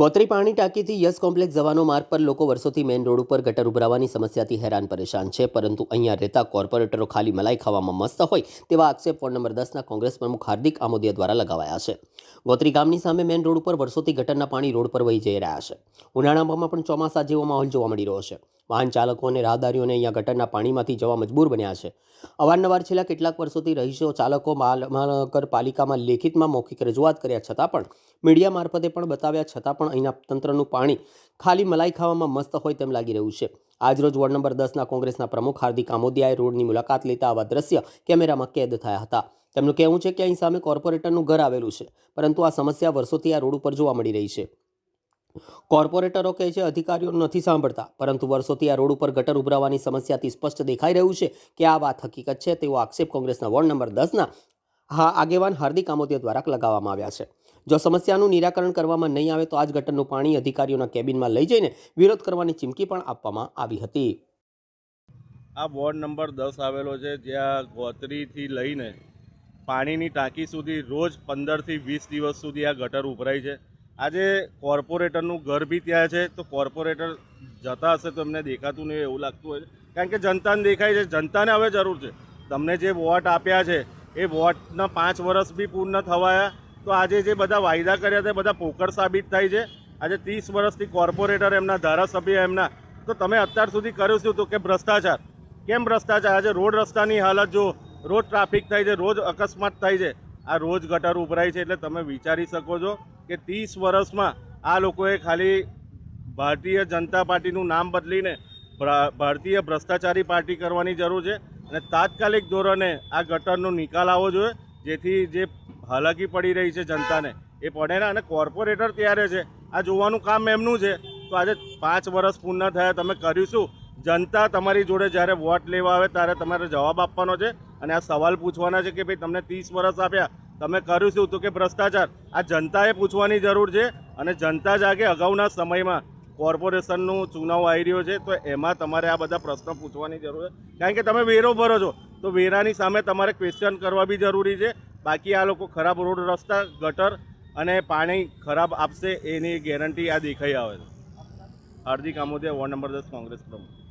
ગોત્રી પાણી ટાંકીથી yes complex જવાનો માર્ગ પર લોકો વર્ષોથી મેઇન રોડ ઉપર ગટર ઉભરાવાની સમસ્યાથી હેરાન પરેશાન છે, પરંતુ અહીંયા રહેતા કોર્પોરેટરો ખાલી મલાઈ ખાવામાં મસ્ત હોય તેવા આક્ષેપ વોર્ડ નંબર દસના કોંગ્રેસ પ્રમુખ હાર્દિક આમોદિયા દ્વારા લગાવાયા છે. ગોત્રી ગામની સામે મેઇન રોડ ઉપર વર્ષોથી ગટરના પાણી રોડ પર વહી જઈ રહ્યા છે. ઉનાળામાં પણ ચોમાસા જેવો માહોલ જોવા મળી રહ્યો છે. વાહન ચાલકો અને રાહદારીઓને અહીંયા ગટરના પાણીમાંથી જવા મજબૂર બન્યા છે. અવારનવાર છેલ્લા કેટલાક વર્ષોથી રહીશો, ચાલકો મહાનગરપાલિકામાં લેખિતમાં મૌખિક રજૂઆત કર્યા છતાં પણ, મીડિયા મારફતે પણ બતાવ્યા છતાં પણ અહીંના તંત્રનું પાણી ખાલી મલાઈ ખાવામાં મસ્ત હોય તેમ લાગી રહ્યું છે. આજરોજ વોર્ડ નંબર દસના કોંગ્રેસના પ્રમુખ હાર્દિક આમોદિયાએ રોડની મુલાકાત લેતા આવા દ્રશ્ય કેમેરામાં કેદ થયા હતા. તેમનું કહેવું છે કે અહીં સામે કોર્પોરેટરનું ઘર આવેલું છે, પરંતુ આ સમસ્યા વર્ષોથી આ રોડ ઉપર જોવા મળી રહી છે. કોર્પોરેટરો કહે છે, અધિકારીઓ નથી સાંભળતા, પરંતુ વર્ષોથી આ રોડ ઉપર ગટર ઉભરાવાની સમસ્યાથી સ્પષ્ટ દેખાઈ રહ્યું છે કે આ વાત હકીકત છે, તેવો આક્ષેપ કોંગ્રેસના વોર્ડ નંબર દસના હા, આગેવાન હાર્દિક આમોદિયા દ્વારા લગાવવામાં આવ્યા છે. જો સમસ્યાનું નિરાકરણ કરવામાં નહીં આવે તો આ જ ગટરનું પાણી અધિકારીઓના કેબિનમાં લઈ જઈને વિરોધ કરવાની ચીમકી પણ આપવામાં આવી હતી. આ વોર્ડ નંબર દસ આવેલો છે, જ્યાં ગોત્રીથી લઈને પાણીની ટાંકી સુધી રોજ પંદરથી વીસ દિવસ સુધી આ ગટર ઉભરાય છે. આજે કોર્પોરેટરનું ઘર બી ત્યાં છે, તો કોર્પોરેટર જતા હશે તો એમને દેખાતું નહીં એવું લાગતું હોય. કારણ કે જનતાને દેખાય છે, જનતાને હવે જરૂર છે. તમને જે વોટ આપ્યા છે, એ વોટના પાંચ વર્ષ બી પૂર્ણ થવાયા, તો આજે જે બધા વાયદા કર્યા તે બધા પોકળ સાબિત થાય છે. આજે ત્રીસ વર્ષથી કોર્પોરેટર એમના ધારાસભ્ય એમના. તો તમે અત્યાર સુધી કર્યું શું તો કે ભ્રષ્ટાચાર? કેમ ભ્રષ્ટાચાર? આજે રોડ રસ્તાની હાલત જો રોજ ટ્રાફિક થાય છે, રોજ અકસ્માત થાય છે. આ રોજ ગટર ઉભરાય છે એટલે તમે વિચારી શકો છો. કે ત્રીસ વર્ષમાં આ લોકોએ ખાલી ભારતીય જનતા પાર્ટીનું નામ બદલીને ભારતીય ભ્રષ્ટાચારી પાર્ટી કરવાની જરૂર છે અને તાત્કાલિક ધોરણે આ ગટરનો નિકાલ આવવો જોઈએ, જેથી જે હાલાકી પડી રહી છે જનતાને, એ પડે અને કોર્પોરેટર ત્યારે છે. આ જોવાનું કામ એમનું છે. તો આજે પાંચ વર્ષ પૂર્ણ થયા, તમે કર્યું જનતા તમારી જોડે જ્યારે વોટ લેવા આવે ત્યારે તમારે જવાબ આપવાનો છે અને આ સવાલ પૂછવાના છે કે ભાઈ તમને ત્રીસ વર્ષ આપ્યા તમે કર્યું શું? તો કે ભ્રષ્ટાચાર. આ જનતાએ પૂછવાની જરૂર છે અને જનતા જાગે અગાઉના સમયમાં કોર્પોરેશનનું ચુનાવ આવી રહ્યો છે, તો એમાં તમારે આ બધા પ્રશ્નો પૂછવાની જરૂર છે. કારણ કે તમે વેરો ભરો છો, તો વેરાની સામે તમારે ક્વેશ્ચન કરવા બી જરૂરી છે. બાકી આ લોકો ખરાબ રોડ, રસ્તા, ગટર અને પાણી ખરાબ આપશે, એની ગેરંટી આ દેખાઈ આવે છે. હાર્દિક આમોદિયા વોર્ડ નંબર દસ, કોંગ્રેસ પ્રમુખ.